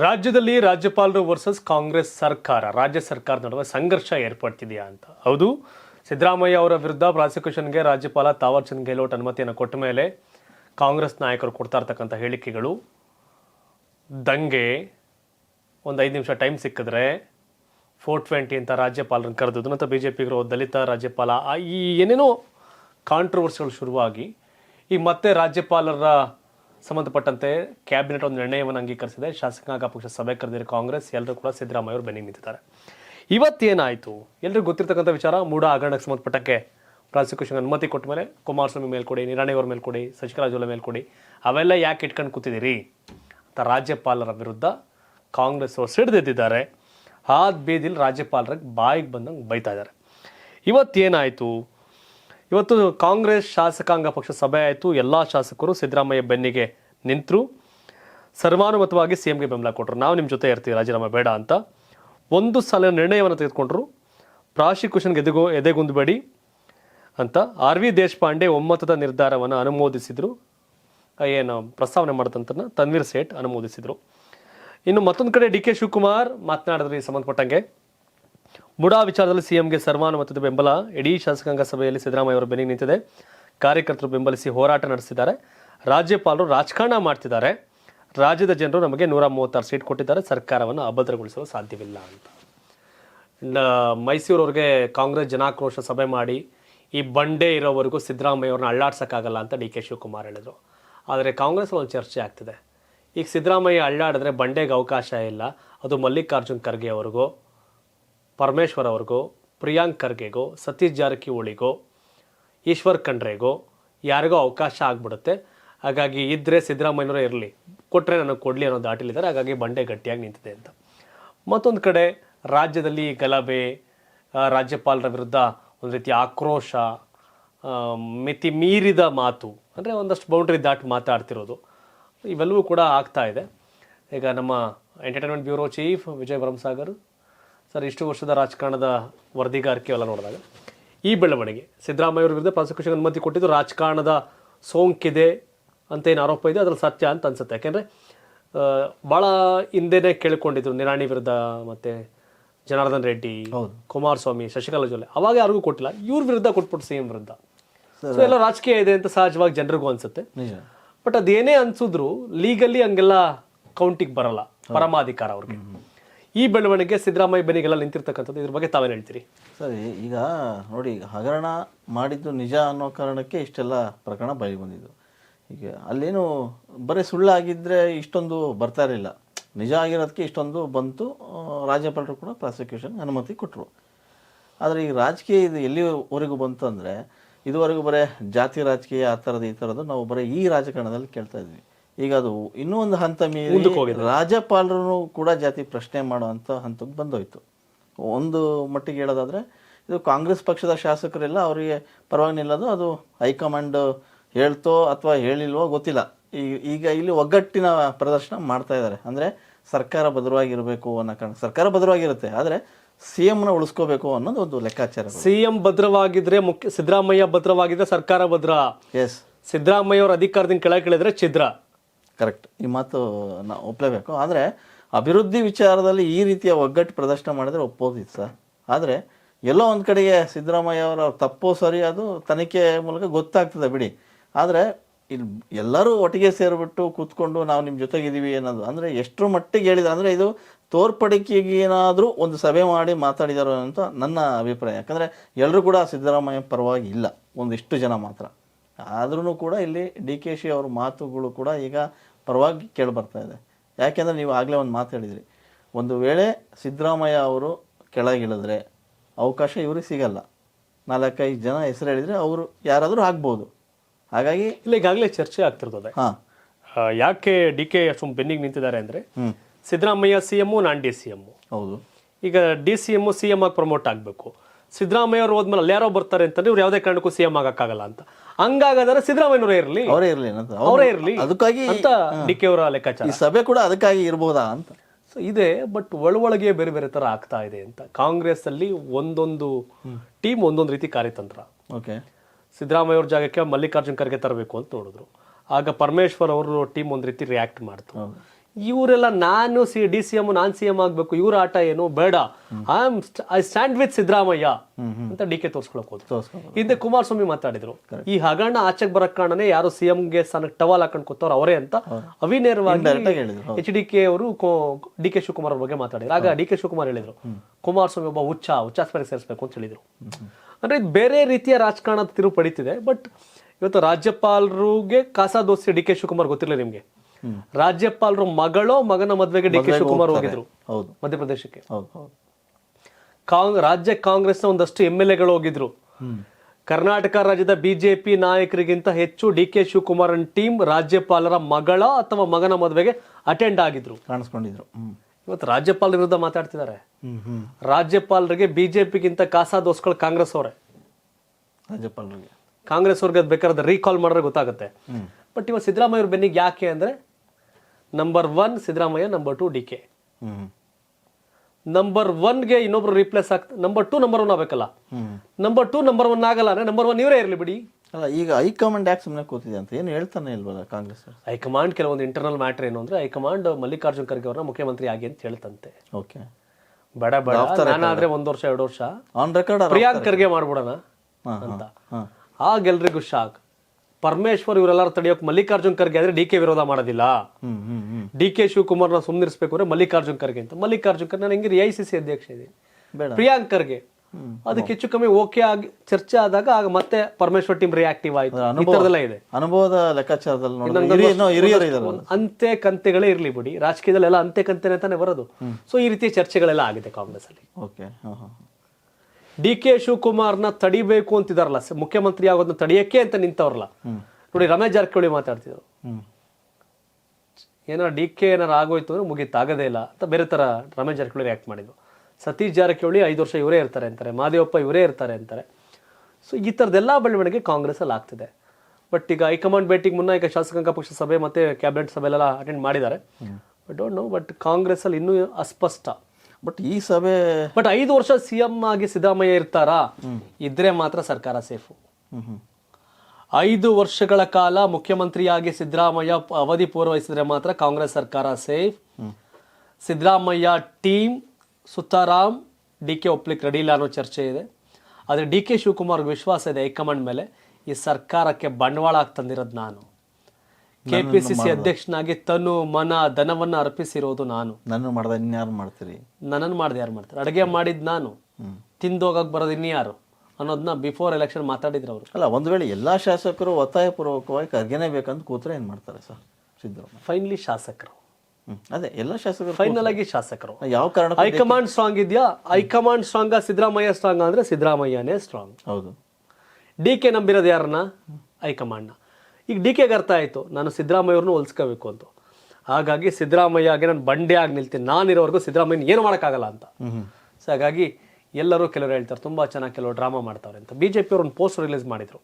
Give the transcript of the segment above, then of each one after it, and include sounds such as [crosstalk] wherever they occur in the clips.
ರಾಜ್ಯದಲ್ಲಿ ರಾಜ್ಯಪಾಲರು ವರ್ಸಸ್ ಕಾಂಗ್ರೆಸ್ ಸರ್ಕಾರ, ರಾಜ್ಯ ಸರ್ಕಾರ ನಡುವೆ ಸಂಘರ್ಷ ಏರ್ಪಡ್ತಿದೆಯಾ ಅಂತ. ಹೌದು, ಸಿದ್ದರಾಮಯ್ಯ ಅವರ ವಿರುದ್ಧ ಪ್ರಾಸಿಕ್ಯೂಷನ್ಗೆ ರಾಜ್ಯಪಾಲ ತಾವರ್ ಚಂದ್ ಗೆಹ್ಲೋಟ್ ಅನುಮತಿಯನ್ನು ಕೊಟ್ಟ ಮೇಲೆ ಕಾಂಗ್ರೆಸ್ ನಾಯಕರು ಕೊಡ್ತಾ ಇರ್ತಕ್ಕಂಥ ಹೇಳಿಕೆಗಳು, ದಂಗೆ ಒಂದು ಐದು ನಿಮಿಷ ಟೈಮ್ ಸಿಕ್ಕಿದ್ರೆ ಫೋರ್ ಟ್ವೆಂಟಿ ಅಂತ ರಾಜ್ಯಪಾಲರನ್ನು ಕರೆದದ್ದು. ಮತ್ತು ಬಿ ಜೆ ಪಿಗರು ದಲಿತ ರಾಜ್ಯಪಾಲ ಈ ಏನೇನೋ ಕಾಂಟ್ರವರ್ಸಿಗಳು ಶುರುವಾಗಿ ಈ ಮತ್ತೆ ರಾಜ್ಯಪಾಲರ ಸಂಬಂಧಪಟ್ಟಂತೆ ಕ್ಯಾಬಿನೆಟ್ ಒಂದು ನಿರ್ಣಯವನ್ನು ಅಂಗೀಕರಿಸಿದೆ. ಶಾಸಕಾಂಗ ಪಕ್ಷ ಸಭೆ ಕರೆದಿರೋ ಕಾಂಗ್ರೆಸ್, ಎಲ್ಲರೂ ಕೂಡ ಸಿದ್ದರಾಮಯ್ಯ ಅವರು ಬೆನ್ನಿಗೆ ನಿಂತಿದ್ದಾರೆ. ಇವತ್ತೇನಾಯಿತು? ಎಲ್ಲರಿಗೂ ಗೊತ್ತಿರ್ತಕ್ಕಂಥ ವಿಚಾರ, ಮೂಡ ಹಗರಣಕ್ಕೆ ಸಂಬಂಧಪಟ್ಟಕ್ಕೆ ಪ್ರಾಸಿಕ್ಯೂಷನ್ ಅನುಮತಿ ಕೊಟ್ಟ ಮೇಲೆ ಕುಮಾರಸ್ವಾಮಿ ಮೇಲ್ಕೊಡಿ ಕೊಡಿ ಮೇಲ್ಕೊಡಿ ಮೇಲೆ ಮೇಲ್ಕೊಡಿ ಅವೆಲ್ಲ ಯಾಕೆ ಇಟ್ಕೊಂಡು ಕೂತಿದ್ದೀರಿ? ಅಂತ ರಾಜ್ಯಪಾಲರ ವಿರುದ್ಧ ಕಾಂಗ್ರೆಸ್ ಅವರು ಸಿಡಿದೆದ್ದಿದ್ದಾರೆ ಆದ ಬೀದಿಲಿ ರಾಜ್ಯಪಾಲರಿಗೆ ಬಾಯಿಗೆ ಬಂದಂಗೆ ಬೈತಾ ಇದ್ದಾರೆ. ಇವತ್ತೇನಾಯಿತು? ಇವತ್ತು ಕಾಂಗ್ರೆಸ್ ಶಾಸಕಾಂಗ ಪಕ್ಷ ಸಭೆ ಆಯಿತು. ಎಲ್ಲ ಶಾಸಕರು ಸಿದ್ದರಾಮಯ್ಯ ಬೆನ್ನಿಗೆ ನಿಂತರು. ಸರ್ವಾನುಮತವಾಗಿ ಸಿ ಎಂಗೆ ಬೆಂಬಲ ಕೊಟ್ಟರು ನಾವು ನಿಮ್ಮ ಜೊತೆ ಇರ್ತೀವಿ, ರಾಜೀನಾಮೆ ಬೇಡ ಅಂತ. ಒಂದು ಸಲ ನಿರ್ಣಯವನ್ನು ತೆಗೆದುಕೊಂಡ್ರು. ಪ್ರಾಸಿಕ್ಯೂಷನ್ಗೆ ಎದೆಗೋ ಎದೆಗುಂದಬೇಡಿ ಅಂತ ಆರ್ ವಿ ದೇಶಪಾಂಡೆ ಒಮ್ಮತದ ನಿರ್ಧಾರವನ್ನು ಅನುಮೋದಿಸಿದರು. ಏನು ಪ್ರಸ್ತಾವನೆ ಮಾಡಿದಂತನ್ನ ತನ್ವೀರ್ ಸೇಠ್ ಅನುಮೋದಿಸಿದರು. ಇನ್ನು ಮತ್ತೊಂದು ಕಡೆ ಡಿ ಕೆ ಶಿವಕುಮಾರ್ ಮಾತನಾಡಿದ್ರು ಈ ಸಂಬಂಧಪಟ್ಟಂಗೆ. ಮುಡಾ ವಿಚಾರದಲ್ಲಿ ಸಿಎಂಗೆ ಸರ್ವಾನುಮತದ ಬೆಂಬಲ. ಇಡೀ ಶಾಸಕಾಂಗ ಸಭೆಯಲ್ಲಿ ಸಿದ್ದರಾಮಯ್ಯ ಅವರು ಬೆನ್ನಿಗೆ ನಿಂತಿದೆ. ಕಾರ್ಯಕರ್ತರು ಬೆಂಬಲಿಸಿ ಹೋರಾಟ ನಡೆಸಿದ್ದಾರೆ. ರಾಜ್ಯಪಾಲರು ರಾಜಕಾರಣ ಮಾಡ್ತಿದ್ದಾರೆ. ರಾಜ್ಯದ ಜನರು ನಮಗೆ ನೂರ ಮೂವತ್ತಾರು ಸೀಟ್ ಕೊಟ್ಟಿದ್ದಾರೆ. ಸರ್ಕಾರವನ್ನು ಅಭದ್ರಗೊಳಿಸಲು ಸಾಧ್ಯವಿಲ್ಲ ಅಂತ. ಮೈಸೂರವ್ರಿಗೆ ಕಾಂಗ್ರೆಸ್ ಜನಾಕ್ರೋಶ ಸಭೆ ಮಾಡಿ ಈ ಬಂಡೆ ಇರೋವರೆಗೂ ಸಿದ್ದರಾಮಯ್ಯ ಅವ್ರನ್ನ ಅಳ್ಳಾಡ್ಸೋಕ್ಕಾಗಲ್ಲ ಅಂತ ಡಿ ಕೆ ಶಿವಕುಮಾರ್ ಹೇಳಿದರು. ಆದರೆ ಕಾಂಗ್ರೆಸ್ ಒಂದು ಚರ್ಚೆ ಆಗ್ತಿದೆ. ಈಗ ಸಿದ್ದರಾಮಯ್ಯ ಅಳ್ಳಾಡಿದ್ರೆ ಬಂಡೆಗೆ ಅವಕಾಶ ಇಲ್ಲ. ಅದು ಮಲ್ಲಿಕಾರ್ಜುನ್ ಖರ್ಗೆ ಅವ್ರಿಗೋ ಪರಮೇಶ್ವರ್ ಅವ್ರಿಗೋ ಪ್ರಿಯಾಂಕ್ ಖರ್ಗೆಗೋ, ಸತೀಶ್ ಜಾರಕಿಹೊಳಿಗೋ, ಈಶ್ವರ್ ಖಂಡ್ರೆಗೋ ಯಾರಿಗೋ ಅವಕಾಶ ಆಗ್ಬಿಡುತ್ತೆ. ಹಾಗಾಗಿ ಇದ್ದರೆ ಸಿದ್ದರಾಮಯ್ಯನವರೇ ಇರಲಿ. ಕೊಟ್ಟರೆ ನನಗೆ ಕೊಡಲಿ ಅನ್ನೋ ದಾಟಿಲಿದ್ದಾರೆ. ಹಾಗಾಗಿ ಬಂಡೆ ಗಟ್ಟಿಯಾಗಿ ನಿಂತಿದೆ ಅಂತ. ಮತ್ತೊಂದು ಕಡೆ ರಾಜ್ಯದಲ್ಲಿ ಗಲಭೆ ರಾಜ್ಯಪಾಲರ ವಿರುದ್ಧ ಒಂದು ರೀತಿಯ ಆಕ್ರೋಶ ಮಿತಿ ಮೀರಿದ ಮಾತು, ಅಂದರೆ ಒಂದಷ್ಟು ಬೌಂಡ್ರಿ ದಾಟಿ ಮಾತಾಡ್ತಿರೋದು, ಇವೆಲ್ಲವೂ ಕೂಡ ಆಗ್ತಾ ಇದೆ. ಈಗ ನಮ್ಮ entertainment bureau chief Vijay Bharamasagar sir ಇಷ್ಟು ವರ್ಷದ ರಾಜಕಾರಣದ ವರದಿಗಾರಿಕೆ ಎಲ್ಲ ನೋಡಿದಾಗ ಈ ಬೆಳವಣಿಗೆ ಸಿದ್ದರಾಮಯ್ಯ ಅವರ ವಿರುದ್ಧ ಪ್ರಾಸಿಕ್ಯೂಷನ್ ಅನುಮತಿ ಕೊಟ್ಟಿದ್ದು ರಾಜಕಾರಣದ ಸೋಂಕಿದೆ ಅಂತ ಏನು ಆರೋಪ ಇದೆ ಅದರಲ್ಲಿ ಸತ್ಯ ಅಂತ ಅನ್ಸುತ್ತೆ. ಯಾಕೆಂದರೆ ಭಾಳ ಹಿಂದೆನೇ ಕೇಳ್ಕೊಂಡಿದ್ರು ನಿರಾಣಿ ವಿರುದ್ಧ ಮತ್ತೆ ಜನಾರ್ದನ್ ರೆಡ್ಡಿ ಕುಮಾರಸ್ವಾಮಿ ಶಶಿಕಲಾ ಜೊಲ್ಲೆ. ಅವಾಗ ಯಾರಿಗೂ ಕೊಟ್ಟಿಲ್ಲ. ಇವ್ರ ವಿರುದ್ಧ ಕೊಟ್ಬಿಟ್ಟು ಸಿ ಎಂ ವಿರುದ್ಧ. ಸೊ ಎಲ್ಲ ರಾಜಕೀಯ ಇದೆ ಅಂತ ಸಹಜವಾಗಿ ಜನರಿಗೂ ಅನ್ಸುತ್ತೆ. ಬಟ್ ಅದೇನೇ ಅನ್ಸಿದ್ರು ಲೀಗಲಿ ಹಂಗೆಲ್ಲ ಕೌಂಟಿಗೆ ಬರಲ್ಲ. ಪರಮಾಧಿಕಾರ ಅವ್ರಿಗೆ. ಈ ಬೆಳವಣಿಗೆ ಸಿದ್ದರಾಮಯ್ಯ ಬೆನಿಗೆಲ್ಲ ನಿಂತಿರ್ತಕ್ಕಂಥದ್ದು, ಇದ್ರ ಬಗ್ಗೆ ತಾವೇನು ಹೇಳ್ತೀರಿ? ಸರಿ, ಈಗ ನೋಡಿ, ಈಗ ಹಗರಣ ಮಾಡಿದ್ದು ನಿಜ ಅನ್ನೋ ಕಾರಣಕ್ಕೆ ಇಷ್ಟೆಲ್ಲ ಪ್ರಕರಣ ಬಯಲು ಬಂದಿದ್ದು. ಈಗ ಅಲ್ಲೇನು ಬರೀ ಸುಳ್ಳಾಗಿದ್ದರೆ ಇಷ್ಟೊಂದು ಬರ್ತಾ ಇರಲಿಲ್ಲ. ನಿಜ ಆಗಿರೋದಕ್ಕೆ ಇಷ್ಟೊಂದು ಬಂತು ರಾಜ್ಯಪಾಲರು ಕೂಡ ಪ್ರಾಸಿಕ್ಯೂಷನ್ ಅನುಮತಿ ಕೊಟ್ಟರು ಆದರೆ ಈ ರಾಜಕೀಯ ಇದು ಎಲ್ಲಿವರೆಗೂ ಬಂತು ಅಂದರೆ ಇದುವರೆಗೂ ಬರೀ ಜಾತಿ ರಾಜಕೀಯ ಆ ಥರದ್ದು ಈ ಥರದ್ದು ನಾವು ಬರೀ ಈ ರಾಜಕಾರಣದಲ್ಲಿ ಕೇಳ್ತಾ ಇದ್ವಿ. ಈಗ ಅದು ಇನ್ನೂ ಒಂದು ಹಂತ ಮೀರಿ ರಾಜ್ಯಪಾಲರು ಕೂಡ ಜಾತಿ ಪ್ರಶ್ನೆ ಮಾಡುವಂಥ ಹಂತಕ್ಕೆ ಬಂದೋಯ್ತು. ಒಂದು ಮಟ್ಟಿಗೆ ಹೇಳೋದಾದರೆ ಇದು ಕಾಂಗ್ರೆಸ್ ಪಕ್ಷದ ಶಾಸಕರೆಲ್ಲ ಅವರಿಗೆ ಪರವಾಗಿ ನಿಲ್ಲೋದು ಅದು ಹೈಕಮಾಂಡ್ ಹೇಳ್ತೋ ಅಥವಾ ಹೇಳಿಲ್ವೋ ಗೊತ್ತಿಲ್ಲ. ಈಗ ಇಲ್ಲಿ ಒಗ್ಗಟ್ಟಿನ ಪ್ರದರ್ಶನ ಮಾಡ್ತಾ ಇದ್ದಾರೆ. ಅಂದರೆ ಸರ್ಕಾರ ಭದ್ರವಾಗಿರಬೇಕು ಅನ್ನೋ ಕಾರಣ ಸರ್ಕಾರ ಭದ್ರವಾಗಿರುತ್ತೆ ಆದರೆ ಸಿ ಎಂನ ಉಳಿಸ್ಕೋಬೇಕು ಅನ್ನೋದು ಒಂದು ಲೆಕ್ಕಾಚಾರ. ಸಿ ಎಂ ಭದ್ರವಾಗಿದ್ರೆ ಮುಖ್ಯ ಸಿದ್ದರಾಮಯ್ಯ ಭದ್ರವಾಗಿದ್ರೆ ಸರ್ಕಾರ ಭದ್ರ. ಎಸ್ ಸಿದ್ದರಾಮಯ್ಯ ಅವರ ಅಧಿಕಾರದಿಂದ ಕೆಳಗೆ ಕೇಳಿದ್ರೆ ಛಿದ್ರ. ಕರೆಕ್ಟ್. ಈ ಮಾತು ನಾವು ಒಪ್ಪಲೇಬೇಕು ಆದರೆ ಅಭಿವೃದ್ಧಿ ವಿಚಾರದಲ್ಲಿ ಈ ರೀತಿಯ ಒಗ್ಗಟ್ಟು ಪ್ರದರ್ಶನ ಮಾಡಿದರೆ ಒಪ್ಪೋದಿತ್ತು ಸರ್. ಆದರೆ ಎಲ್ಲೋ ಒಂದು ಕಡೆಗೆ ಸಿದ್ದರಾಮಯ್ಯ ಅವರ ತಪ್ಪು ಸರಿ, ಅದು ತನಿಖೆ ಮೂಲಕ ಗೊತ್ತಾಗ್ತದೆ ಬಿಡಿ. ಆದರೆ ಇಲ್ಲಿ ಎಲ್ಲರೂ ಒಟ್ಟಿಗೆ ಸೇರಿಬಿಟ್ಟು ಕೂತ್ಕೊಂಡು ನಾವು ನಿಮ್ಮ ಜೊತೆಗಿದ್ದೀವಿ ಅನ್ನೋದು. ಅಂದರೆ ಎಷ್ಟರ ಮಟ್ಟಿಗೆ ಹೇಳಿದ್ರು, ಅಂದರೆ ಇದು ತೋರ್ಪಡಿಕೆಗೇನಾದರೂ ಒಂದು ಸಭೆ ಮಾಡಿ ಮಾತಾಡಿದಾರೋ ಅಂತ ನನ್ನ ಅಭಿಪ್ರಾಯ. ಯಾಕಂದರೆ ಎಲ್ಲರೂ ಕೂಡ ಸಿದ್ದರಾಮಯ್ಯ ಪರವಾಗಿ ಇಲ್ಲ. ಒಂದಿಷ್ಟು ಜನ ಮಾತ್ರ. ಆದ್ರೂ ಕೂಡ ಇಲ್ಲಿ ಡಿ ಕೆ ಶಿ ಅವ್ರ ಮಾತುಗಳು ಕೂಡ ಈಗ ಪರವಾಗಿ ಕೇಳಿ ಬರ್ತಾ ಇದೆ. ಯಾಕೆಂದರೆ ನೀವು ಆಗಲೇ ಒಂದು ಮಾತು ಹೇಳಿದ್ರಿ. ಒಂದು ವೇಳೆ ಸಿದ್ದರಾಮಯ್ಯ ಅವರು ಕೆಳಗಿಳಿದ್ರೆ ಅವಕಾಶ ಇವ್ರಿಗೆ ಸಿಗಲ್ಲ. ನಾಲ್ಕೈದು ಜನ ಹೆಸರು ಹೇಳಿದರೆ ಅವರು ಯಾರಾದರೂ ಆಗ್ಬೋದು. ಹಾಗಾಗಿ ಇಲ್ಲ ಈಗಾಗಲೇ ಚರ್ಚೆ ಆಗ್ತಿರ್ತದೆ. ಹಾಂ. ಯಾಕೆ ಡಿ ಕೆ ಅಷ್ಟೊಂದು ಬೆನ್ನಿಗೆ ನಿಂತಿದ್ದಾರೆ ಅಂದ್ರೆ ಸಿದ್ದರಾಮಯ್ಯ ಸಿ ಎಮ್ಮು ನಾನ್ ಡಿ ಸಿ ಎಮ್ಮು ಹೌದು. ಈಗ D C M C M ಆಗಿ ಪ್ರಮೋಟ್ ಆಗಬೇಕು. ಸಿದ್ದರಾಮಯ್ಯ ಅವರು ಹೋದ್ಮೇಲೆ ಅಲ್ಲಿ ಯಾರೋ ಬರ್ತಾರೆ ಅಂತಂದ್ರೆ ಇವ್ರು ಯಾವುದೇ ಕಾರಣಕ್ಕೂ ಸಿ ಎಂ ಆಗೋಕ್ಕಾಗಲ್ಲ ಅಂತ. ಹಂಗಾಗಾದ್ರೆ ಸಿದ್ದರಾಮಯ್ಯನವರೇ ಇರಲಿ. ಅವರೇ ಇರಲಿ ಅವರೇ ಇರಲಿ. ಅದಕ್ಕಾಗಿ ಅಂತ ಡಿ ಕೆ ಅವರ ಲೆಕ್ಕಾಚಾರ. ಈ ಸಭೆ ಕೂಡ ಅದಕ್ಕಾಗಿ ಇರ್ಬೋದಾ ಅಂತ. ಸೊ ಇದೆ ಬಟ್ ಒಳೊಳಗೆ ಬೇರೆ ಬೇರೆ ತರ ಆಗ್ತಾ ಇದೆ ಅಂತ. ಕಾಂಗ್ರೆಸ್ ಅಲ್ಲಿ ಒಂದೊಂದು ಟೀಮ್ ಒಂದೊಂದು ರೀತಿ ಕಾರ್ಯತಂತ್ರ. ಓಕೆ. ಸಿದ್ದರಾಮಯ್ಯ ಅವ್ರ ಜಾಗಕ್ಕೆ ಮಲ್ಲಿಕಾರ್ಜುನ್ ಖರ್ಗೆ ತರಬೇಕು ಅಂತ ನೋಡಿದ್ರು. ಆಗ ಪರಮೇಶ್ವರ್ ಅವರು ಟೀಮ್ ಒಂದು ರೀತಿ ರಿಯಾಕ್ಟ್ ಮಾಡ್ತು. ಇವರೆಲ್ಲ ನಾನು ಸಿ ಡಿ ಸಿ ಎಂ ನಾನ್ ಸಿ ಎಂ ಆಗ್ಬೇಕು. ಇವ್ರ ಆಟ ಏನು? ಬೇಡ. I am I stand with Siddaramaiah ಅಂತ ಡಿ ಕೆ ತೋರ್ಸ್ಕೊಳಕ್ ಹೋದ್ರು. ಹಿಂದೆ ಕುಮಾರಸ್ವಾಮಿ ಮಾತಾಡಿದ್ರು. ಈ ಹಗರಣ ಆಚೆಗೆ ಬರಕ್ ಕಾರಣನೇ ಯಾರು ಸಿಎಂ ಗೆ ಸ್ಥಾನಕ್ಕೆ ಟವಾಲ್ ಹಾಕೊಂಡ್ ಕೂತವ್ರು ಅವರೇ ಅಂತ ಅವಿನೇರವಾಗಿ ಎಚ್ ಡಿ ಕೆ ಅವರು ಡಿ ಕೆ ಶಿವಕುಮಾರ್ ಅವ್ರ ಬಗ್ಗೆ ಮಾತಾಡಿದ್ರು. ಆಗ ಡಿ ಕೆ ಶಿವಕುಮಾರ್ ಹೇಳಿದ್ರು ಕುಮಾರಸ್ವಾಮಿ ಒಬ್ಬ ಹುಚ್ಚ ಹುಚ್ಚಾಸ್ಪತ್ರೆಗೆ ಸೇರಿಸಬೇಕು ಅಂತ ಹೇಳಿದ್ರು. ಅಂದ್ರೆ ಇದು ಬೇರೆ ರೀತಿಯ ರಾಜಕಾರಣದ ತಿರು ಪಡಿತಿದೆ ಬಟ್ ಇವತ್ತು ರಾಜ್ಯಪಾಲರಿಗೆ ಕಾಸಾ ದೋಸ್ತಿ ಡಿ ಕೆ ಶಿವಕುಮಾರ್ ಗೊತ್ತಿಲ್ಲ ನಿಮ್ಗೆ. ರಾಜ್ಯಪಾಲರು ಮಗಳೋ ಮಗನ ಮದ್ವೆಗೆ ಡಿ ಕೆ ಶಿವಕುಮಾರ್ ಹೋಗಿದ್ರು. ಹೌದು. ಮಧ್ಯಪ್ರದೇಶಕ್ಕೆ. ಹೌದು. ಕಾಂಗ್ರೆಸ್ನ ರಾಜ್ಯ ಕಾಂಗ್ರೆಸ್ನ ಒಂದಷ್ಟು ಎಂ ಎಲ್ ಎಗಳು ಹೋಗಿದ್ರು. ಕರ್ನಾಟಕ ರಾಜ್ಯದ ಬಿಜೆಪಿ ನಾಯಕರಿಗಿಂತ ಹೆಚ್ಚು ಡಿ ಕೆ ಶಿವಕುಮಾರ್ ಟೀಮ್ ರಾಜ್ಯಪಾಲರ ಮಗಳ ಅಥವಾ ಮಗನ ಮದುವೆಗೆ ಅಟೆಂಡ್ ಆಗಿದ್ರು. ಕಾಣಿಸ್ಕೊಂಡಿದ್ರು. ಇವತ್ತು ರಾಜ್ಯಪಾಲರ ವಿರುದ್ಧ ಮಾತಾಡ್ತಿದ್ದಾರೆ. ರಾಜ್ಯಪಾಲರಿಗೆ ಬಿಜೆಪಿಗಿಂತ ಕಾಸಾ ದೋಸ್ಗಳು ಕಾಂಗ್ರೆಸ್ ಅವರೇ. ರಾಜ್ಯಪಾಲರಿಗೆ. ಕಾಂಗ್ರೆಸ್ ಅವ್ರಿಗೆ ಅದು ಬೇಕಾದ್ರೆ ರೀಕಾಲ್ ಮಾಡಿದ್ರೆ ಗೊತ್ತಾಗುತ್ತೆ. ಬಟ್ ಇವತ್ತು ಸಿದ್ದರಾಮಯ್ಯ ಅವ್ರ ಬೆನ್ನಿಗೆ ಯಾಕೆ ಅಂದ್ರೆ number one Siddaramaiah number two D K hmm. Number ಒನ್ಗೆ ಇನ್ನೊಬ್ರು ರಿಪ್ಲೇಸ್ ಆಗ್ತದೆ ನಂಬರ್ ಟು ನಂಬರ್ ಒನ್ ಆಗಬೇಕಲ್ಲ? ನಂಬರ್ ಟು ನಂಬರ್ ಒನ್ ಆಗಲ್ಲ ಅಂದ್ರೆ ನಂಬರ್ ಒನ್ ಇವರೇ ಇರಲಿ ಬಿಡಿ. ಅಲ್ಲ ಈಗ ಹೈಕಮಾಂಡ್ ಯಾಕೆ ಸುಮ್ಮನೆ ಕೂತಿದೆ ಅಂತ ಏನು ಹೇಳ್ತಾನೆ ಇಲ್ವಲ್ಲ ಕಾಂಗ್ರೆಸ್ ಹೈಕಮಾಂಡ್ ಕೆಲವೊಂದು ಇಂಟರ್ನಲ್ ಮ್ಯಾಟರ್ ಏನು ಅಂದ್ರೆ ಹೈಕಮಾಂಡ್ ಮಲ್ಲಿಕಾರ್ಜುನ್ ಖರ್ಗೆ ಅವ್ರನ್ನ ಮುಖ್ಯಮಂತ್ರಿ ಆಗಿ ಅಂತ ಹೇಳ್ತಂತೆ. ಓಕೆ. ಬಡ ಬೇಡ. ನಾನಾದ್ರೆ ಒಂದ್ ವರ್ಷ ಎರಡು ವರ್ಷ. ಆನ್ ರೆಕಾರ್ಡ್ ಪ್ರಿಯಾಂಕ್ ಖರ್ಗೆ ಮಾಡ್ಬಿಡೋಣ ಅಂತ. ಆಗ ಎಲ್ರಿಗೂ ಶಾಕ್ ಪರಮೇಶ್ವರ್ ಇವರೆಲ್ಲರೂ ತಡೆಯೋಕೆ ಮಲ್ಲಿಕಾರ್ಜುನ್ ಖರ್ಗೆ ಆದ್ರೆ ಡಿ ಕೆ ವಿರೋಧ ಮಾಡೋದಿಲ್ಲ. ಡಿ ಕೆ ಶಿವಕುಮಾರ್ನ ಸುಮ್ಮನಿರಿಸಬೇಕು ಅಂದ್ರೆ ಮಲ್ಲಿಕಾರ್ಜುನ್ ಖರ್ಗೆ ಅಂತ. ಮಲ್ಲಿಕಾರ್ಜುನ್ ಖರ್ಗೆ ನಾನು ಹೆಂಗೆ ಐ ಸಿ ಸಿ ಅಧ್ಯಕ್ಷ ಇದ್ದೀನಿ ಪ್ರಿಯಾಂಕ್ ಖರ್ಗೆ. ಅದಕ್ಕೆ ಹೆಚ್ಚು ಕಮ್ಮಿ ಓಕೆ ಆಗಿ ಚರ್ಚೆ ಆದಾಗ ಆಗ ಮತ್ತೆ ಪರಮೇಶ್ವರ್ ಟೀಮ್ ರಿಯಾಕ್ಟಿವ್ ಆಯ್ತು. ಇದೆ. ಅನುಭವದ ಲೆಕ್ಕಾಚಾರದಲ್ಲಿ ಅಂತೆ ಕಂತೆಗಳೇ ಇರ್ಲಿ ಬಿಡಿ. ರಾಜಕೀಯದಲ್ಲಿ ಎಲ್ಲ ಅಂತೆ ಕಂತೆನೆ ತಾನೇ ಬರೋದು. ಸೊ ಈ ರೀತಿಯ ಚರ್ಚೆಗಳೆಲ್ಲ ಆಗಿದೆ ಕಾಂಗ್ರೆಸ್ ಅಲ್ಲಿ ಓಕೆ ಡಿ ಕೆ ಶಿವಕುಮಾರ್ನ ತಡಿಬೇಕು ಅಂತಿದಾರಲ್ಲ ಮುಖ್ಯಮಂತ್ರಿ ಆಗೋದನ್ನ ತಡೆಯಕ್ಕೆ ಅಂತ ನಿಂತವ್ರಲ್ಲ. ನೋಡಿ ರಮೇಶ್ ಜಾರಕಿಹೊಳಿ ಮಾತಾಡ್ತಿದ್ರು ಏನೋ ಏನಾರ ಡಿ ಕೆ ಏನಾರ ಆಗೋಯ್ತು ಅಂದ್ರೆ ಮುಗೀತಾಗದೇ ಇಲ್ಲ ಅಂತ ಬೇರೆ ತರ ರಮೇಶ್ ಜಾರಕಿಹೊಳಿ ರಿಯಾಕ್ಟ್ ಮಾಡಿದ್ರು. ಸತೀಶ್ ಜಾರಕಿಹೊಳಿ ಐದು ವರ್ಷ ಇವರೇ ಇರ್ತಾರೆ ಅಂತಾರೆ ಮಾದೇವಪ್ಪ ಇವರೇ ಇರ್ತಾರೆ ಅಂತಾರೆ. ಸೊ ಈ ಥರದ್ದೆಲ್ಲ ಬೆಳವಣಿಗೆ ಕಾಂಗ್ರೆಸ್ಸಲ್ಲಿ ಆಗ್ತಿದೆ. ಬಟ್ ಈಗ ಹೈಕಮಾಂಡ್ ಭೇಟಿಗೆ ಮುನ್ನ ಈಗ ಶಾಸಕಾಂಗ ಪಕ್ಷ ಸಭೆ ಮತ್ತೆ ಕ್ಯಾಬಿನೆಟ್ ಸಭೆಲೆಲ್ಲ ಅಟೆಂಡ್ ಮಾಡಿದ್ದಾರೆ. ಬಟ್ ಡೋಂಟ್ ನೋ ಬಟ್ ಕಾಂಗ್ರೆಸ್ಸಲ್ಲಿ ಇನ್ನೂ ಅಸ್ಪಷ್ಟ. ಬಟ್ ಈ ಸಭೆ ಬಟ್ ಐದು ವರ್ಷ ಸಿ ಎಂ ಆಗಿ ಸಿದ್ದರಾಮಯ್ಯ ಇರ್ತಾರಾ? ಇದ್ರೆ ಮಾತ್ರ ಸರ್ಕಾರ ಸೇಫು ಐದು ವರ್ಷಗಳ ಕಾಲ ಮುಖ್ಯಮಂತ್ರಿಯಾಗಿ ಸಿದ್ದರಾಮಯ್ಯ ಅವಧಿ ಪೂರ್ವಹಿಸಿದ್ರೆ ಮಾತ್ರ ಕಾಂಗ್ರೆಸ್ ಸರ್ಕಾರ ಸೇಫ್ ಸಿದ್ದರಾಮಯ್ಯ ಟೀಮ್ ಸುತ್ತಾರಾಮ್, ಡಿ ಕೆ ಒಪ್ಲಿಕ್ಕೆ ರೆಡಿ ಇಲ್ಲ ಅನ್ನೋ ಚರ್ಚೆ ಇದೆ. ಆದರೆ ಡಿ ಕೆ ಶಿವಕುಮಾರ್ ವಿಶ್ವಾಸ ಇದೆ ಹೈಕಮಾಂಡ್ ಮೇಲೆ. ಈ ಸರ್ಕಾರಕ್ಕೆ ಬಂಡವಾಳ ತಂದಿರೋದು ನಾನು. ಕೆ ಪಿ ಸಿ ಸಿ ಅಧ್ಯಕ್ಷನಾಗಿ ತನು ಮನ ಧನವನ್ನ ಅರ್ಪಿಸಿರೋದು ನಾನು. ನನ್ನ ಮಾಡ್ದ ಇನ್ಯಾರು ಮಾಡ್ತೀರಿ? ನನ್ನನ್ನು ಮಾಡ್ದೆ ಯಾರು ಮಾಡ್ತಾರೆ? ಅಡುಗೆ ಮಾಡಿದ್ ನಾನು. ತಿಂದೋಗಕ್ ಬರೋದು ಇನ್ಯಾರು ಅನ್ನೋದನ್ನ ಬಿಫೋರ್ ಎಲೆಕ್ಷನ್ ಮಾತಾಡಿದ್ರು ಅವರು. ಅಲ್ಲ ಒಂದು ವೇಳೆ ಎಲ್ಲಾ ಶಾಸಕರು ಒತ್ತಾಯಪೂರ್ವಕವಾಗಿ ಕರ್ಗೆನೇ ಬೇಕಂತ ಕೂತ್ರೆ ಏನ್ ಮಾಡ್ತಾರೆ ಸರ್ ಸಿದ್ದರಾಮಯ್ಯ? ಫೈನಲಿ ಶಾಸಕರು. ಅದೇ ಎಲ್ಲ ಶಾಸಕರು ಫೈನಲ್ ಆಗಿ ಶಾಸಕರು. ಯಾವ ಕಾರಣ ಹೈಕಮಾಂಡ್ ಸ್ಟ್ರಾಂಗ್ ಇದೆಯಾ? High command strong Siddaramaiah strong ಅಂದ್ರೆ ಸಿದ್ದರಾಮಯ್ಯನೇ ಸ್ಟ್ರಾಂಗ್ ಹೌದು. ಡಿ ಕೆ ನಂಬಿರೋದು ಯಾರನ್ನ? ಹೈಕಮಾಂಡ್ನ ಈಗ ಡಿ ಕೆಗೆ ಅರ್ಥ ಆಯಿತು. ನಾನು ಸಿದ್ದರಾಮಯ್ಯವ್ರನ್ನೂ ಹೋಲ್ಸ್ಕೋಬೇಕು ಅಂತ. ಹಾಗಾಗಿ ಸಿದ್ದರಾಮಯ್ಯ ಆಗಿ ನಾನು ಬಂಡೆ ಆಗಿ ನಿಲ್ತೀನಿ. ನಾನಿರೋವರೆಗೂ ಸಿದ್ದರಾಮಯ್ಯನ ಏನು ಮಾಡೋಕ್ಕಾಗಲ್ಲ ಅಂತ. ಸೊ ಹಾಗಾಗಿ ಎಲ್ಲರೂ ಕೆಲವರು ಹೇಳ್ತಾರೆ ತುಂಬಾ ಚೆನ್ನಾಗಿ ಕೆಲವರು ಡ್ರಾಮಾ ಮಾಡ್ತಾರೆ ಅಂತ. ಬಿ ಜೆ ಪಿಯವ್ರು ಒಂದು ಪೋಸ್ಟ್ ರಿಲೀಸ್ ಮಾಡಿದ್ರು.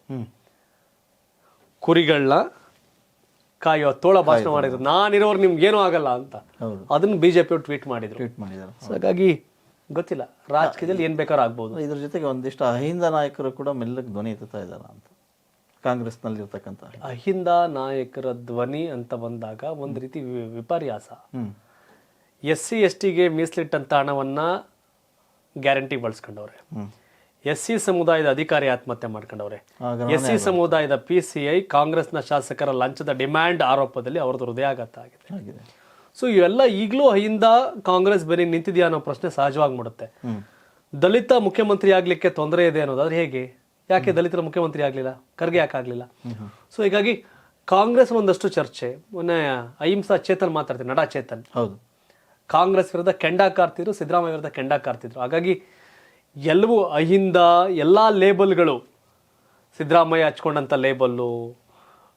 ಕುರಿಗಳನ್ನ ಕಾಯೋ ತೋಳ ಭಾಷಣ ಮಾಡಿದ್ರು. ನಾನಿರೋರು ನಿಮ್ಗೆ ಏನೂ ಆಗಲ್ಲ ಅಂತ. ಅದನ್ನ ಬಿಜೆಪಿ ಟ್ವೀಟ್ ಮಾಡಿದ್ರು. ಟ್ವೀಟ್ ಮಾಡಿದ್ರು. ಸೊ ಹಾಗಾಗಿ ಗೊತ್ತಿಲ್ಲ. ರಾಜಕೀಯದಲ್ಲಿ ಏನು ಬೇಕಾದ್ರೂ ಆಗ್ಬೋದು. ಇದ್ರ ಜೊತೆಗೆ ಒಂದಿಷ್ಟು ಅಹಿಂದ ನಾಯಕರು ಕೂಡ ಮೆಲ್ಲಗೆ ಧ್ವನಿ ಎತ್ತುತ್ತಾ ಇದ್ದಾರೆ ಅಂತ ಕಾಂಗ್ರೆಸ್ನಲ್ಲಿ ಇರ್ತಕ್ಕಂಥ ಅಹಿಂದ ನಾಯಕರ ಧ್ವನಿ ಅಂತ ಬಂದಾಗ ಒಂದು ರೀತಿ ವಿ- ವಿಪರ್ಯಾಸ. ಎಸ್ ಸಿ ಎಸ್ ಟಿಗೆ ಮೀಸಲಿಟ್ಟಂತ ಹಣವನ್ನ ಗ್ಯಾರಂಟಿ ಬಳಸ್ಕೊಂಡವ್ರೆ. ಎಸ್ ಸಿ ಸಮುದಾಯದ ಅಧಿಕಾರಿ ಆತ್ಮಹತ್ಯೆ ಮಾಡ್ಕೊಂಡವ್ರೆ. ಎಸ್ ಸಿ ಸಮುದಾಯದ ಪಿ ಸಿ ಐ ಕಾಂಗ್ರೆಸ್ನ ಶಾಸಕರ ಲಂಚದ ಡಿಮ್ಯಾಂಡ್ ಆರೋಪದಲ್ಲಿ ಅವ್ರದ್ದು ಹೃದಯಾಘಾತ ಆಗಿದೆ. ಆಗಿದೆ. ಸೊ ಇವೆಲ್ಲ ಈಗಲೂ ಅಹಿಂದ ಕಾಂಗ್ರೆಸ್ ಬೆನಿ ನಿಂತಿದೆಯಾ ಅನ್ನೋ ಪ್ರಶ್ನೆ ಸಹಜವಾಗಿ ಮೂಡುತ್ತೆ. ದಲಿತ ಮುಖ್ಯಮಂತ್ರಿ ಆಗ್ಲಿಕ್ಕೆ ತೊಂದರೆ ಇದೆ ಅನ್ನೋದಾದ್ರೆ ಹೇಗೆ? ಯಾಕೆ ದಲಿತರ ಮುಖ್ಯಮಂತ್ರಿ ಆಗಲಿಲ್ಲ? ಖರ್ಗೆ ಯಾಕೆ ಆಗಲಿಲ್ಲ? ಸೊ ಹೀಗಾಗಿ ಕಾಂಗ್ರೆಸ್ ಒಂದಷ್ಟು ಚರ್ಚೆ. ಮೊನ್ನೆ ಅಹಿಂಸಾ ಚೇತನ್ ಮಾತಾಡ್ತೀನಿ ನಡಾ ಚೇತನ್. ಹೌದು. ಕಾಂಗ್ರೆಸ್ ವಿರುದ್ಧ ಕೆಂಡಾ ಕಾರ್ತಿದ್ರು ಸಿದ್ದರಾಮಯ್ಯ ವಿರುದ್ಧ ಕೆಂಡಾ ಕಾರ್ತಿದ್ರು ಹಾಗಾಗಿ ಎಲ್ಲವೂ ಅಹಿಂದ ಎಲ್ಲಾ ಲೇಬಲ್ಗಳು ಸಿದ್ದರಾಮಯ್ಯ ಹಚ್ಕೊಂಡಂಥ ಲೇಬಲ್ಲು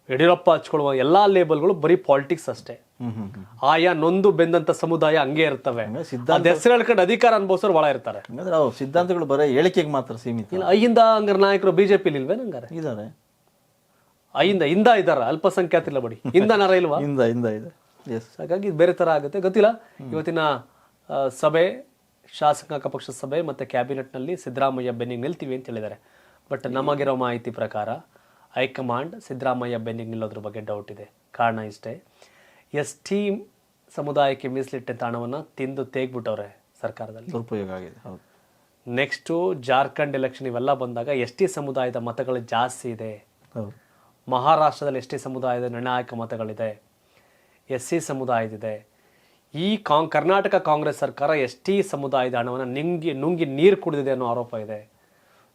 ಯಡಿಯೂರಪ್ಪ ಹಚ್ಕೊಳ್ಳುವ ಎಲ್ಲಾ ಲೇಬಲ್ಗಳು ಬರೀ ಪಾಲಿಟಿಕ್ಸ್ ಅಷ್ಟೇ. ಆಯಾ ನೊಂದು ಬೆಂದಂತ ಸಮುದಾಯ ಹಂಗೆ ಇರ್ತವೆ. ಹಂಗಾದ್ರೆ ಸಿದ್ಧ ಅದ್ ಹೆಸರು ಹೇಳ್ಕೊಂಡು ಅಧಿಕಾರ ಅನುಭವಿಸೋರು ಬಹಳ ಇರ್ತಾರೆ. ಹಂಗಂದ್ರೆ ಅವು ಸಿದ್ಧಾಂತಗಳು ಬರೀ ಹೇಳಿಕೆಗೆ ಮಾತ್ರ ಸೀಮಿತ. ಇಲ್ಲ ಅಹಿಂದ ಹಂಗಾರೆ ನಾಯಕರು ಬಿಜೆಪಿ ಇಲ್ವೇ ನಂಗಾರೆ? ಇದಾರೆ. ಅಹಿಂದ ಇಂದ ಇದಾರ ಅಲ್ಪಸಂಖ್ಯಾತಿಲ್ಲ ಬಡಿ. [laughs] ಇಂದ ನರ ಇಲ್ವಾ? ಇಂದ ಇಂದ ಇದೆ. ಎಸ್ ಹಾಗಾಗಿ ಇದು ಬೇರೆ ತರ ಆಗುತ್ತೆ. ಗೊತ್ತಿಲ್ಲ? ಇವತ್ತಿನ ಸಭೆ ಶಾಸಕಾಂಗ ಪಕ್ಷ ಸಭೆ ಮತ್ತೆ ಕ್ಯಾಬಿನೆಟ್ನಲ್ಲಿ ಸಿದ್ದರಾಮಯ್ಯ ಬೆನ್ನಿಗೆ ನಿಲ್ತೀವಿ ಅಂತ ಹೇಳಿದ್ದಾರೆ. ಬಟ್ ನಮಗಿರೋ ಮಾಹಿತಿ ಪ್ರಕಾರ ಹೈಕಮಾಂಡ್ ಸಿದ್ದರಾಮಯ್ಯ ಬೆನ್ನಿಗೆ ನಿಲ್ಲೋದ್ರ ಬಗ್ಗೆ ಡೌಟ್ ಇದೆ. ಕಾರಣ ಇಷ್ಟೇ. ಎಸ್ ಟಿ ಸಮುದಾಯಕ್ಕೆ ಮೀಸಲಿಟ್ಟಂತ ಹಣವನ್ನು ತಿಂದು ತೇಗ್ಬಿಟ್ಟವ್ರೆ ಸರ್ಕಾರದಲ್ಲಿ. ದುರುಪಯೋಗ ಆಗಿದೆ ಹೌದು. ನೆಕ್ಸ್ಟು ಜಾರ್ಖಂಡ್ ಎಲೆಕ್ಷನ್ ಇವೆಲ್ಲ ಬಂದಾಗ ಎಸ್ ಟಿ ಸಮುದಾಯದ ಮತಗಳು ಜಾಸ್ತಿ ಇದೆ. ಹೌದು. ಮಹಾರಾಷ್ಟ್ರದಲ್ಲಿ ಎಸ್ ಟಿ ಸಮುದಾಯದ ನಿರ್ಣಾಯಕ ಮತಗಳಿದೆ. S C ಸಮುದಾಯದಿದೆ. ಈ ಕಾಂಗ್ ಕರ್ನಾಟಕ ಕಾಂಗ್ರೆಸ್ ಸರ್ಕಾರ ಎಸ್ ಟಿ ಸಮುದಾಯದ ಹಣವನ್ನು ನುಂಗಿ ನುಂಗಿ ನೀರು ಕುಡಿದಿದೆ ಅನ್ನೋ ಆರೋಪ ಇದೆ.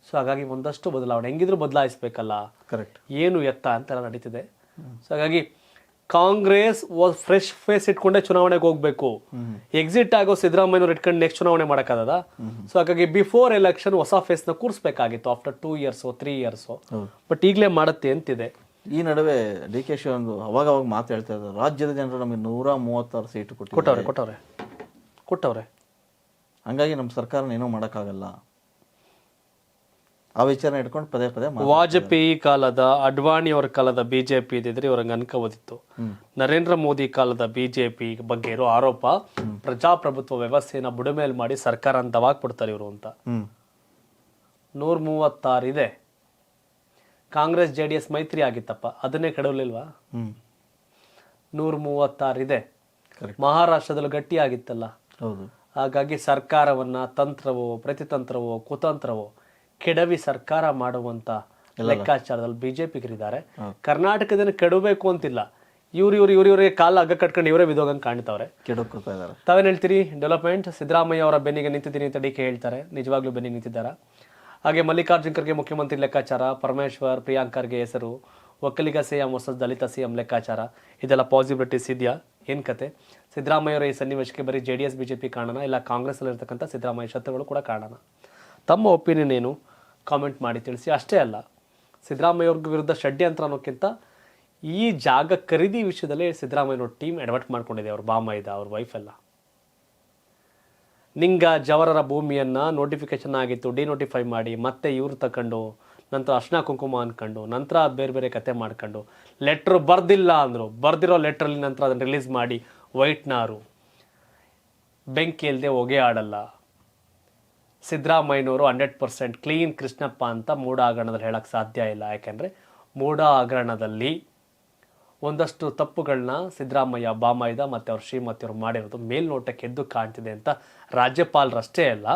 ಸೊ ಹಾಗಾಗಿ ಒಂದಷ್ಟು ಬದಲಾವಣೆ. ಹೆಂಗಿದ್ರು ಬದಲಾಯಿಸ್ಬೇಕಲ್ಲ. ಕರೆಕ್ಟ್ ಏನು ಎತ್ತ ಅಂತೆಲ್ಲ ನಡೀತಿದೆ. ಸೊ ಹಾಗಾಗಿ ಕಾಂಗ್ರೆಸ್ ಫ್ರೆಶ್ ಫೇಸ್ ಇಟ್ಕೊಂಡೇ ಚುನಾವಣೆಗೆ ಹೋಗ್ಬೇಕು. ಎಕ್ಸಿಟ್ ಆಗೋ ಸಿದ್ದರಾಮಯ್ಯವ್ರು ಇಟ್ಕೊಂಡು ನೆಕ್ಸ್ಟ್ ಚುನಾವಣೆ ಮಾಡೋಕ್ಕಾಗದ? ಸೊ ಹಾಗಾಗಿ ಬಿಫೋರ್ ಎಲೆಕ್ಷನ್ ಹೊಸ ಫೇಸ್ನ ಕೂರಿಸ್ಬೇಕಾಗಿತ್ತು after two years three years but ಈಗಲೇ ಮಾಡುತ್ತೆ ಅಂತಿದೆ. ಈ ನಡುವೆ ಡಿ ಕೆ ಶಿ ಒಂದು ಅವಾಗ ಅವಾಗ ಮಾತು ಹೇಳ್ತಾ ಇದ್ದಾರೆ. ರಾಜ್ಯದ ಜನರು ನಮಗೆ ನೂರ ಮೂವತ್ತಾರು ಸೀಟು ಕೊಟ್ಟು ಕೊಟ್ಟವ್ರೆ ಕೊಟ್ಟವ್ರೆ ಕೊಟ್ಟವ್ರೆ. ಹಂಗಾಗಿ ನಮ್ಮ ಸರ್ಕಾರನ ಏನೂ ಮಾಡೋಕ್ಕಾಗಲ್ಲ. ಆ ವಿಚಾರ ಇಟ್ಕೊಂಡು ಪದೇ ಪದೇ ವಾಜಪೇಯಿ ಕಾಲದ ಅಡ್ವಾಣಿ ಅವರ ಕಾಲದ ಬಿಜೆಪಿ ಇದ್ದಿದ್ರೆ ಇವ್ರಂಗೆ ಅನ್ಕೋಬೋದಿತ್ತು ನರೇಂದ್ರ ಮೋದಿ ಕಾಲದ ಬಿಜೆಪಿ ಬಗ್ಗೆ ಇರೋ ಆರೋಪ ಪ್ರಜಾಪ್ರಭುತ್ವ ವ್ಯವಸ್ಥೆಯನ್ನ ಬುಡಮೇಲ್ ಮಾಡಿ ಸರ್ಕಾರ ಅಂತ ಬಿಡ್ತಾರೆ ಇವರು ಅಂತ. ನೂರ ಇದೆ ಕಾಂಗ್ರೆಸ್ ಜೆ ಡಿ ಎಸ್ ಮೈತ್ರಿ ಆಗಿತ್ತಪ್ಪ. ಅದನ್ನೇ ಕೆಡವಲಿಲ್ವಾ? ನೂರ ಮೂವತ್ತಾರು ಇದೆ Correct. ಮಹಾರಾಷ್ಟ್ರದಲ್ಲೂ ಗಟ್ಟಿ ಆಗಿತ್ತಲ್ಲ ಹೌದು. ಹಾಗಾಗಿ ಸರ್ಕಾರವನ್ನ ತಂತ್ರವೋ ಪ್ರತಿತಂತ್ರವೋ ಕುತಂತ್ರವೋ ಕೆಡವಿ ಸರ್ಕಾರ ಮಾಡುವಂತ ಲೆಕ್ಕಾಚಾರದಲ್ಲಿ ಬಿಜೆಪಿಗರಿದ್ದಾರೆ. ಕರ್ನಾಟಕದನ್ನ ಕೆಡಬೇಕು ಅಂತಿಲ್ಲ. ಇವ್ರು ಇವ್ರು ಇವ್ರು ಇವರಿಗೆ ಕಾಲ ಹಗ್ಗ ಕಟ್ಕೊಂಡು ಇವರೇ ಬಿದೋಗಂಗೆ ಕಾಣ್ತಾವ್ರೆ. ಕೆಡಕೋತಾ ಇದ್ದಾರೆ. ತಾವೇನು ಹೇಳ್ತೀರಿ? ಡೆವಲಪ್ಮೆಂಟ್ ಸಿದ್ದರಾಮಯ್ಯ ಅವರ ಬೆನ್ನಿಗೆ ನಿಂತಿದ್ದೀನಿ ಅಂತ ಡಿ ಕೆ ಹೇಳ್ತಾರೆ. ನಿಜವಾಗ್ಲೂ ಬೆನ್ನಿಗೆ ನಿಂತಿದ್ದಾರಾ? ಹಾಗೆ ಮಲ್ಲಿಕಾರ್ಜುನ್ ಖರ್ಗೆ ಮುಖ್ಯಮಂತ್ರಿ ಲೆಕ್ಕಾಚಾರ ಪರಮೇಶ್ವರ್ ಪ್ರಿಯಾಂಕ್ ಖರ್ಗೆ ಹೆಸರು ಒಕ್ಕಲಿಗ ಸಿಎಂ ಹೊಸ ದಲಿತ ಸಿಎಂ ಲೆಕ್ಕಾಚಾರ ಇದೆಲ್ಲ ಪಾಸಿಬಿಲಿಟೀಸ್ ಇದೆಯಾ ಏನು ಕತೆ? ಸಿದ್ದರಾಮಯ್ಯ ಅವರ ಈ ಸನ್ನಿವೇಶಕ್ಕೆ ಬರೀ ಜೆ ಡಿ ಎಸ್ ಬಿಜೆಪಿ ಕಾರಣ ಇಲ್ಲ ಕಾಂಗ್ರೆಸ್ಸಲ್ಲಿರ್ತಕ್ಕಂಥ ಸಿದ್ದರಾಮಯ್ಯ ಶತ್ರುಗಳು ಕೂಡ ಕಾರಣ ತಮ್ಮ ಒಪಿನಿಯನ್ ಏನು ಕಾಮೆಂಟ್ ಮಾಡಿ ತಿಳಿಸಿ. ಅಷ್ಟೇ ಅಲ್ಲ ಸಿದ್ದರಾಮಯ್ಯ ಅವ್ರ ವಿರುದ್ಧ ಷಡ್ಯಂತ್ರ ಅನ್ನೋಕ್ಕಿಂತ ಈ ಜಾಗ ಖರೀದಿ ವಿಷಯದಲ್ಲಿ ಸಿದ್ದರಾಮಯ್ಯನವ್ರ ಟೀಮ್ ಅಡ್ವರ್ಟ್ ಮಾಡ್ಕೊಂಡಿದೆ ಅವ್ರ ಬಾಮ ಇದೆ, ಅವ್ರ ವೈಫ್ ಎಲ್ಲ. ನಿಂಗ ಜವರರ ಭೂಮಿಯನ್ನು ನೋಟಿಫಿಕೇಶನ್ ಆಗಿತ್ತು ಡಿನೋಟಿಫೈ ಮಾಡಿ, ಮತ್ತೆ ಇವ್ರು ತಗೊಂಡು ನಂತರ ಅರ್ಶನ ಕುಂಕುಮ ಅಂದ್ಕೊಂಡು ನಂತರ ಬೇರೆ ಬೇರೆ ಕತೆ ಮಾಡ್ಕೊಂಡು ಲೆಟ್ರ್ ಬರ್ದಿಲ್ಲ ಅಂದರು, ಬರ್ದಿರೋ ಲೆಟ್ರಲ್ಲಿ ನಂತರ ಅದನ್ನು ರಿಲೀಸ್ ಮಾಡಿ ವೈಟ್ನಾರು ಬೆಂಕಿ ಇಲ್ಲದೆ ಹೊಗೆ ಆಡಲ್ಲ. ಸಿದ್ದರಾಮಯ್ಯನವರು ಹಂಡ್ರೆಡ್ ಪರ್ಸೆಂಟ್ ಕ್ಲೀನ್ ಕೃಷ್ಣಪ್ಪ ಅಂತ ಮೂಡ ಹಗರಣದಲ್ಲಿ ಹೇಳೋಕ್ಕೆ ಸಾಧ್ಯ ಇಲ್ಲ. ಯಾಕೆಂದರೆ ಮೂಡ ಹಗರಣದಲ್ಲಿ ಒಂದಷ್ಟು ತಪ್ಪುಗಳನ್ನ ಸಿದ್ದರಾಮಯ್ಯ, ಬಾಮೈದ ಮತ್ತು ಅವ್ರ ಶ್ರೀಮತಿಯವರು ಮಾಡಿರೋದು ಮೇಲ್ನೋಟಕ್ಕೆ ಎದ್ದು ಕಾಣ್ತಿದೆ ಅಂತ ರಾಜ್ಯಪಾಲರಷ್ಟೇ ಅಲ್ಲ,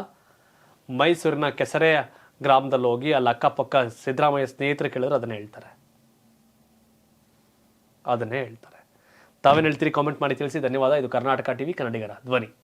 ಮೈಸೂರಿನ ಕೆಸರೆ ಗ್ರಾಮದಲ್ಲಿ ಹೋಗಿ ಅಲ್ಲಿ ಅಕ್ಕಪಕ್ಕ ಸಿದ್ದರಾಮಯ್ಯ ಸ್ನೇಹಿತರು ಕೇಳಿದ್ರು ಅದನ್ನೇ ಹೇಳ್ತಾರೆ. ಅದನ್ನೇ ಹೇಳ್ತಾರೆ. ತಾವೇನು ಹೇಳ್ತೀರಿ? ಕಾಮೆಂಟ್ ಮಾಡಿ ತಿಳಿಸಿ. ಧನ್ಯವಾದ. ಇದು ಕರ್ನಾಟಕ ಟಿವಿ, ಕನ್ನಡಿಗರ ಧ್ವನಿ.